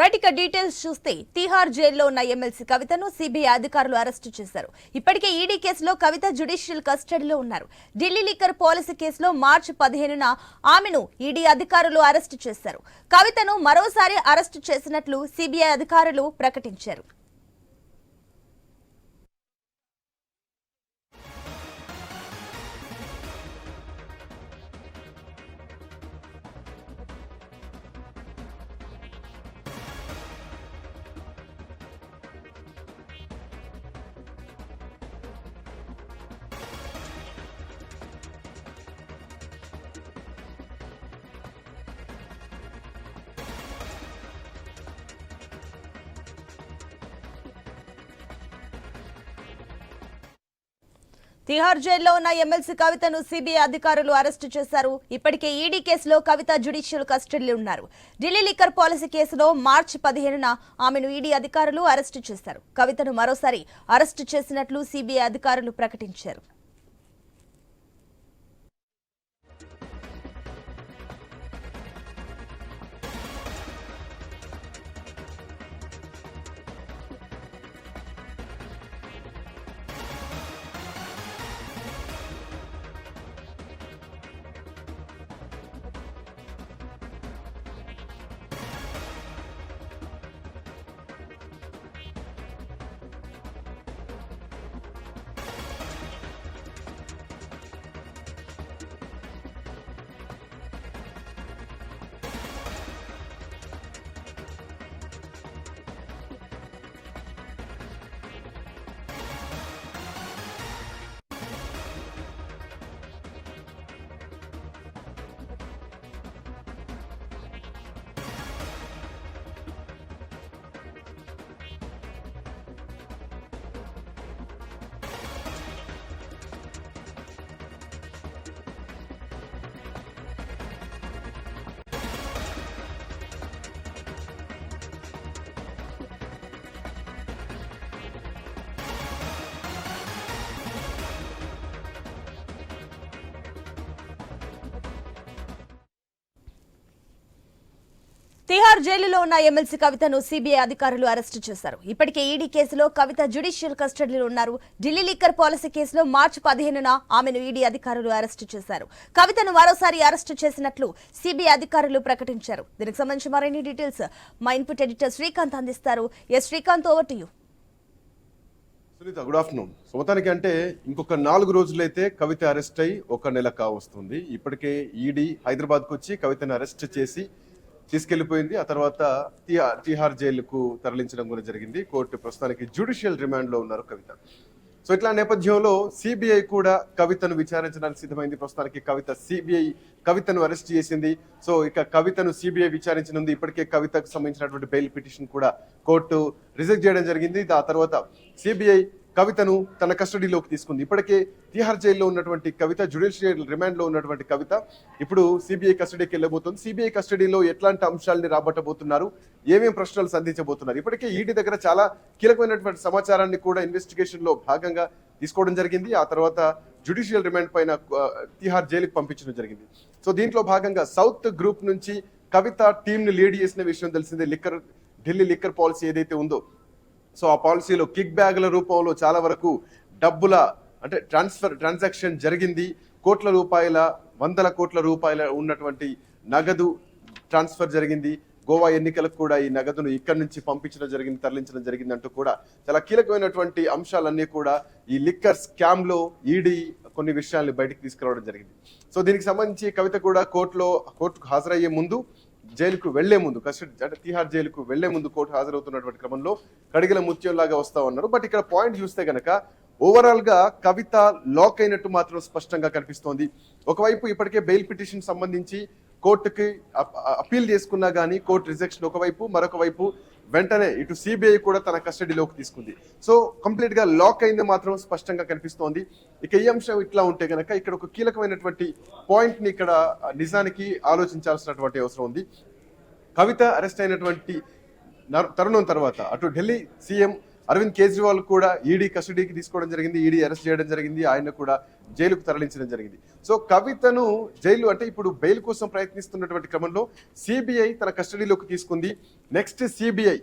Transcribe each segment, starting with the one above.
Right ఇక details చూస్తే తిహార్ జైల్లో ఉన్న ఎమ్మెల్సీ కవితను సిబిఐ అధికారులు అరెస్టు చేశారు. ఇప్పటికే ఈడీ కేసులో కవిత జ్యుడిషియల్ కస్టడీలో ఉన్నారు. ఢిల్లీ లిక్కర్ పాలసీ కేసులో మార్చి పదిహేనున ఆమెను ఈడీ అధికారులు అరెస్టు చేశారు. కవితను మరోసారి అరెస్టు చేసినట్లు సిబిఐ అధికారులు ప్రకటించారు. తిహార్ జైల్లో ఉన్న ఎమ్మెల్సీ కవితను సిబిఐ అధికారులు అరెస్టు చేశారు. ఇప్పటికే ఈడీ కేసులో కవిత జ్యుడిషియల్ కస్టడీలో ఉన్నారు. ఢిల్లీ లిక్కర్ పాలసీ కేసులో మార్చి పదిహేనున ఆమెను ఈడీ అధికారులు అరెస్టు చేశారు. కవితను మరోసారి అరెస్టు చేసినట్లు సిబిఐ అధికారులు ప్రకటించారు. తిహార్ జైలులో ఉన్న ఎమ్మెల్సీ కవితను సిబిఐ అధికారులు అరెస్టు చేశారు. ఇప్పటికే ఈడీ కేసులో కవిత జుడిషియల్ కస్టడీలో ఉన్నారు. ఢిల్లీ లీకర్ పాలసీ కేసులో మార్చి పదిహేనున ఆమెను ఈడీ అధికారులు అరెస్టు చేశారు. కవితను మరోసారి అరెస్టు చేసినట్లు సిబిఐ అధికారులు ప్రకటించారు. దీనికి సంబంధించి మరిన్ని డీటెయిల్స్ మా ఇన్పుట్ ఎడిటర్ శ్రీకాంత్ అందిస్తారు. Yes Srikanth over to you Sunitha good afternoon so మొత్తానికి అంటే ఇంకొక నాలుగు రోజులైతే కవిత అరెస్ట్ అయి ఒక నెల కావస్తుంది. ఇప్పటికే ఈడీ హైదరాబాద్కు వచ్చి కవితను అరెస్ట్ చేసి తీసుకెళ్ళిపోయింది. ఆ తర్వాత తీహార్ జైలుకు తరలించడం కూడా జరిగింది. కోర్టు ప్రస్తుతానికి జ్యుడిషియల్ రిమాండ్లో ఉన్నారు కవిత. సో ఇట్లా నేపథ్యంలో సిబిఐ కూడా కవితను విచారించడానికి సిద్ధమైంది. ప్రస్తుతానికి కవిత సిబిఐ కవితను అరెస్ట్ చేసింది. సో ఇక కవితను సిబిఐ విచారించనుంది. ఇప్పటికే కవితకు సంబంధించినటువంటి బెయిల్ పిటిషన్ కూడా కోర్టు రిజెక్ట్ చేయడం జరిగింది. ఆ తర్వాత సిబిఐ కవితను తన కస్టడీలోకి తీసుకుంది. ఇప్పటికే తిహార్ జైల్లో ఉన్నటువంటి కవిత జ్యుడిషియల్ రిమాండ్లో ఉన్నటువంటి కవిత ఇప్పుడు సిబిఐ కస్టడీకి వెళ్ళబోతుంది. సిబిఐ కస్టడీలో ఎట్లాంటి అంశాలని రాబట్టబోతున్నారు? ఏమేం ప్రశ్నలు సంధించబోతున్నారు? ఇప్పటికే ఈడీ దగ్గర చాలా కీలకమైనటువంటి సమాచారాన్ని కూడా ఇన్వెస్టిగేషన్లో భాగంగా తీసుకోవడం జరిగింది. ఆ తర్వాత జ్యుడిషియల్ రిమాండ్ పైన తిహార్ జైలుకి పంపించడం జరిగింది. సో దీంట్లో భాగంగా సౌత్ గ్రూప్ నుంచి కవిత టీంని లీడ్ చేసిన విషయం తెలిసిందే. లిక్కర్ ఢిల్లీ లిక్కర్ పాలసీ ఏదైతే ఉందో సో ఆ పాలసీలో కిక్ బ్యాగుల రూపంలో చాలా వరకు డబ్బుల అంటే ట్రాన్స్ఫర్ ట్రాన్సాక్షన్ జరిగింది. కోట్ల రూపాయల వందల కోట్ల రూపాయల ఉన్నటువంటి నగదు ట్రాన్స్ఫర్ జరిగింది. గోవా ఎన్నికలకు కూడా ఈ నగదును ఇక్కడి నుంచి పంపించడం జరిగింది తరలించడం జరిగింది అంటూ కూడా చాలా కీలకమైనటువంటి అంశాలన్నీ కూడా ఈ లిక్కర్ స్కామ్లో ఈడీ కొన్ని విషయాల్ని బయటకు తీసుకురావడం జరిగింది. సో దీనికి సంబంధించి కవిత కూడా కోర్టులో కోర్టుకు హాజరయ్యే ముందు జైలుకు వెళ్ళే ముందు కస్టడీ అంటే తిహార్ జైలుకు వెళ్ళే ముందు కోర్టు హాజరవుతున్నటువంటి క్రమంలో కడిగిల ముత్యంలాగా వస్తా ఉన్నారు. బట్ ఇక్కడ పాయింట్ చూస్తే గనక ఓవరాల్గా కవిత లాక్ అయినట్టు మాత్రం స్పష్టంగా కనిపిస్తోంది. ఒకవైపు ఇప్పటికే బెయిల్ పిటిషన్ సంబంధించి కోర్టుకి అప్- అప్పీల్ చేసుకున్నా గానీ కోర్టు రిజెక్షన్ ఒకవైపు మరొక వైపు వెంటనే ఇటు సిబిఐ కూడా తన కస్టడీలోకి తీసుకుంది. సో కంప్లీట్గా లాక్ అయింది మాత్రం స్పష్టంగా కనిపిస్తోంది. ఇక ఈ అంశం ఇట్లా ఉంటే కనుక ఇక్కడ ఒక కీలకమైనటువంటి పాయింట్ని ఇక్కడ నిజానికి ఆలోచించాల్సినటువంటి అవసరం ఉంది. కవిత అరెస్ట్ అయినటువంటి తరుణం తర్వాత అటు ఢిల్లీ సీఎం అరవింద్ కేజ్రీవాల్ కూడా ఈడీ కస్టడీకి తీసుకోవడం జరిగింది ఈడీ అరెస్ట్ చేయడం జరిగింది. ఆయన కూడా జైలుకు తరలించడం జరిగింది. సో కవితను జైలు అంటే ఇప్పుడు బెయిల్ కోసం ప్రయత్నిస్తున్నటువంటి క్రమంలో సిబిఐ తన కస్టడీలోకి తీసుకుంది. నెక్స్ట్ సిబిఐ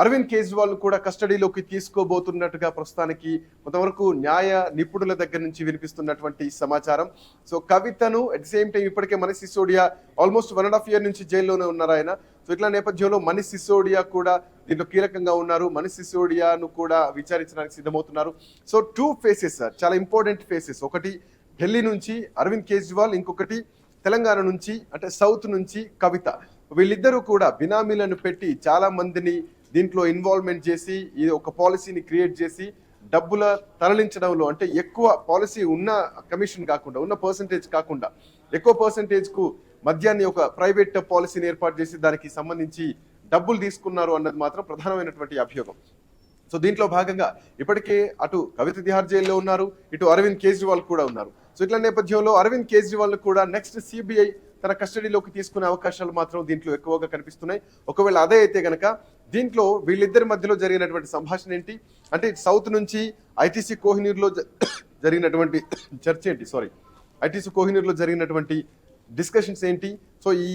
అరవింద్ కేజ్రీవాల్ కూడా కస్టడీలోకి తీసుకోబోతున్నట్టుగా ప్రస్తుతానికి కొంతవరకు న్యాయ నిపుణుల దగ్గర నుంచి వినిపిస్తున్నటువంటి సమాచారం. సో కవితను అట్ ది సేమ్ టైం ఇప్పటికే Manish Sisodia almost one and half year నుంచి జైల్లోనే ఉన్నారు ఆయన. సో ఇట్లా నేపథ్యంలో మనీష్ సిసోడియా కూడా దీంట్లో కీలకంగా ఉన్నారు. మనీష్ సిసోడియాను కూడా విచారించడానికి సిద్ధమవుతున్నారు. సో టూ ఫేసెస్ సార్ చాలా ఇంపార్టెంట్ ఫేసెస్ ఒకటి ఢిల్లీ నుంచి అరవింద్ కేజ్రీవాల్ ఇంకొకటి తెలంగాణ నుంచి అంటే సౌత్ నుంచి కవిత. వీళ్ళిద్దరూ కూడా బినామీలను పెట్టి చాలా మందిని దీంట్లో ఇన్వాల్వ్మెంట్ చేసి ఇది ఒక పాలసీని క్రియేట్ చేసి డబ్బుల తరలించడంలో అంటే ఎక్కువ పాలసీ ఉన్న కమిషన్ కాకుండా ఉన్న పర్సంటేజ్ కాకుండా ఎక్కువ పర్సంటేజ్కు మద్యాన్ని ఒక ప్రైవేట్ పాలసీని ఏర్పాటు చేసి దానికి సంబంధించి డబ్బులు తీసుకున్నారు అన్నది మాత్రం ప్రధానమైనటువంటి అభియోగం. సో దీంట్లో భాగంగా ఇప్పటికే అటు కవిత తిహార్ జైల్లో ఉన్నారు ఇటు అరవింద్ కేజ్రీవాల్ కూడా ఉన్నారు. సో ఇట్ల నేపథ్యంలో అరవింద్ కేజ్రీవాల్ కూడా నెక్స్ట్ సిబిఐ తన కస్టడీలోకి తీసుకునే అవకాశాలు మాత్రం దీంట్లో ఎక్కువగా కనిపిస్తున్నాయి. ఒకవేళ అదే అయితే గనక దీంట్లో వీళ్ళిద్దరి మధ్యలో జరిగినటువంటి సంభాషణ ఏంటి? అంటే సౌత్ నుంచి ఐటీసీ కోహినూర్లో జ- జరిగినటువంటి చర్చ ఏంటి? సారీ ఐటీసీ కోహినూర్లో జరిగినటువంటి డిస్కషన్స్ ఏంటి? సో ఈ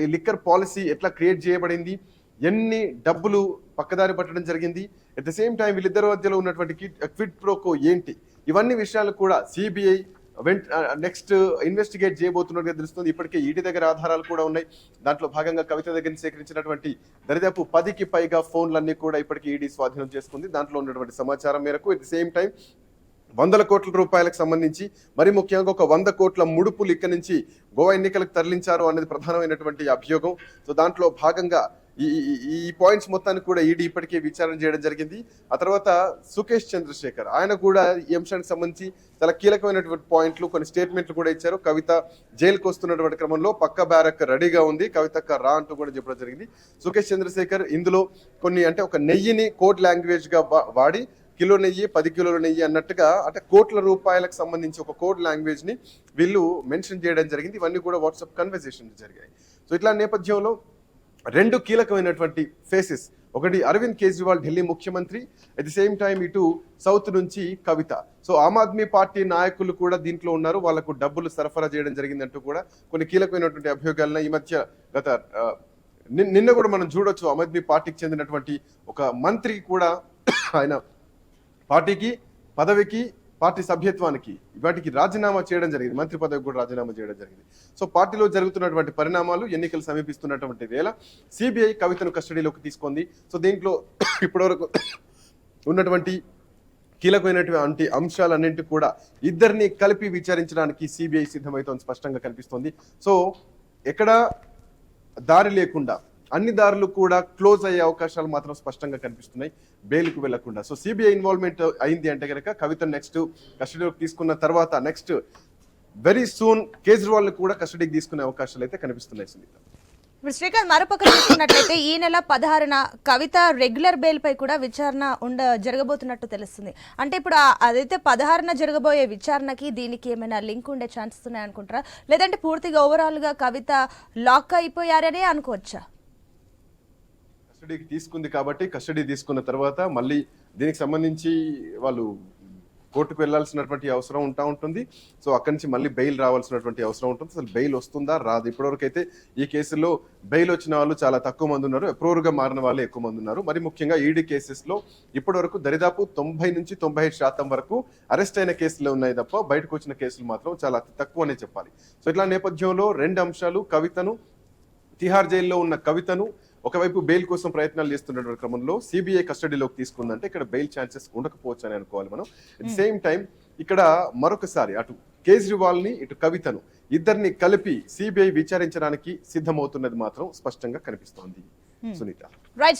ఈ లిక్కర్ పాలసీ ఎట్లా క్రియేట్ చేయబడింది? ఎన్ని డబ్బులు పక్కదారి పట్టడం జరిగింది? అట్ ద సేమ్ టైం వీళ్ళిద్దరి మధ్యలో ఉన్నటువంటి క్విడ్ ప్రోకో ఏంటి? ఇవన్నీ విషయాలు కూడా సిబిఐ నెక్స్ట్ ఇన్వెస్టిగేట్ చేయబోతున్నట్టుగా తెలుస్తుంది. ఇప్పటికే ఈడీ దగ్గర ఆధారాలు కూడా ఉన్నాయి. దాంట్లో భాగంగా కవిత దగ్గర సేకరించినటువంటి దరిదాపు పదికి పైగా ఫోన్లన్నీ కూడా ఇప్పటికే ఈడీ స్వాధీనం చేసుకుంది. దాంట్లో ఉన్నటువంటి సమాచారం మేరకు ఎట్ ది సేమ్ టైం వందల కోట్ల రూపాయలకు సంబంధించి మరి ముఖ్యంగా ఒక వంద కోట్ల ముడుపులు ఇక్కడి నుంచి గోవా ఎన్నికలకు తరలించారు అనేది ప్రధానమైనటువంటి అభియోగం. సో దాంట్లో భాగంగా ఈ ఈ- పాయింట్స్ మొత్తాన్ని కూడా ఈడీ ఇప్పటికే విచారణ చేయడం జరిగింది. ఆ తర్వాత సుకేష్ చంద్రశేఖర్ ఆయన కూడా ఈ అంశానికి సంబంధించి చాలా కీలకమైనటువంటి పాయింట్లు కొన్ని స్టేట్మెంట్లు కూడా ఇచ్చారు. కవిత జైలుకు వస్తున్నటువంటి క్రమంలో పక్క బ్యారక్ రెడీగా ఉంది. కవితక్క రా అంటూ కూడా చెప్పడం జరిగింది. సుకేష్ చంద్రశేఖర్ ఇందులో కొన్ని అంటే ఒక నెయ్యిని కోడ్ లాంగ్వేజ్గా వాడి కిలో నెయ్యి పది కిలోల నెయ్యి అన్నట్టుగా అంటే కోట్ల రూపాయలకు సంబంధించి ఒక కోడ్ లాంగ్వేజ్ని వీళ్ళు మెన్షన్ చేయడం జరిగింది. ఇవన్నీ కూడా వాట్సాప్ కన్వర్సేషన్ జరిగాయి. సో ఇట్లా నేపథ్యంలో రెండు కీలకమైనటువంటి ఫేసెస్ ఒకటి అరవింద్ కేజ్రీవాల్ ఢిల్లీ ముఖ్యమంత్రి. అట్ ది సేమ్ టైం ఇటు సౌత్ నుంచి కవిత. సో ఆమ్ ఆద్మీ పార్టీ నాయకులు కూడా దీంట్లో ఉన్నారు. వాళ్ళకు డబ్బులు సరఫరా చేయడం జరిగిందంటూ కూడా కొన్ని కీలకమైనటువంటి అభియోగాలను ఈ మధ్య గత నిన్- నిన్న కూడా మనం చూడొచ్చు ఆమ్ ఆద్మీ పార్టీకి చెందినటువంటి ఒక మంత్రి కూడా ఆయన పార్టీకి పదవికి పార్టీ సభ్యత్వానికి వాటికి రాజీనామా చేయడం జరిగింది. మంత్రి పదవికి కూడా రాజీనామా చేయడం జరిగింది. సో పార్టీలో జరుగుతున్నటువంటి పరిణామాలు ఎన్నికలు సమీపిస్తున్నటువంటి వేళ సిబిఐ కవితను కస్టడీలోకి తీసుకుంది. సో దీంట్లో ఇప్పటివరకు ఉన్నటువంటి కీలకమైనటువంటి అంశాలన్నింటి కూడా ఇద్దరిని కలిపి విచారించడానికి సిబిఐ సిద్ధమవుతోంది స్పష్టంగా కనిపిస్తోంది. సో ఎక్కడ దారి లేకుండా అన్ని దారులు కూడా క్లోజ్ అయ్యే అవకాశాలు మాత్రం స్పష్టంగా కనిపిస్తున్నాయి. బెయిల్కు వెళ్ళకుండా. సో సిబిఐ ఇన్వాల్వ్మెంట్ అయింది అంటే కనుక కవిత నెక్స్ట్ కస్టడీలోకి తీసుకున్న తర్వాత నెక్స్ట్ వెరీ సూన్ కేజ్రీవాల్ కూడా కస్టడీకి తీసుకునే అవకాశాలు అయితే కనిపిస్తున్నాయి సునీత. ఇప్పుడు శ్రీకాంత్ మరోపక్క చూసుకున్నట్లయితే ఈ నెల పదహారున కవిత రెగ్యులర్ బెయిల్ పై కూడా విచారణ ఉండ జరగబోతున్నట్టు తెలుస్తుంది. అంటే ఇప్పుడు అదైతే పదహారున జరగబోయే విచారణకి దీనికి ఏమైనా లింక్ ఉండే ఛాన్సెస్ ఉన్నాయనుకుంటారా? లేదంటే పూర్తిగా ఓవరాల్గా కవిత లాక్ అయిపోయారనే అనుకోవచ్చా? కస్టడీకి తీసుకుంది కాబట్టి కస్టడీ తీసుకున్న తర్వాత మళ్ళీ దీనికి సంబంధించి వాళ్ళు కోర్టుకు వెళ్ళాల్సినటువంటి అవసరం ఉంటా ఉంటుంది. సో అక్కడి నుంచి మళ్ళీ బెయిల్ రావాల్సినటువంటి అవసరం ఉంటుంది. అసలు బెయిల్ వస్తుందా? రాదు. ఇప్పటివరకు అయితే ఈ కేసులో బెయిల్ వచ్చిన వాళ్ళు చాలా తక్కువ మంది ఉన్నారు. అప్రూవర్గా మారిన వాళ్ళు ఎక్కువ మంది ఉన్నారు. మరి ముఖ్యంగా ఈడీ కేసెస్లో ఇప్పటివరకు దరిదాపు తొంభై నుంచి తొంభై ఐదు శాతం వరకు అరెస్ట్ అయిన కేసులు ఉన్నాయి తప్ప బయటకు వచ్చిన కేసులు మాత్రం చాలా అతి చెప్పాలి. సో ఇట్లా నేపథ్యంలో రెండు అంశాలు కవితను తిహార్ జైల్లో ఉన్న కవితను ఒకవైపు బెయిల్ కోసం ప్రయత్నాలు చేస్తున్నటువంటి క్రమంలో సిబిఐ కస్టడీలోకి తీసుకుందంటే ఇక్కడ బెయిల్ ఛాన్సెస్ ఉండకపోవచ్చు అని అనుకోవాలి మనం. అట్ సేమ్ టైం ఇక్కడ మరొకసారి అటు కేజ్రీవాల్ని ఇటు కవితను ఇద్దరిని కలిపి సిబిఐ విచారించడానికి సిద్ధమవుతున్నది మాత్రం స్పష్టంగా కనిపిస్తోంది. సునీత.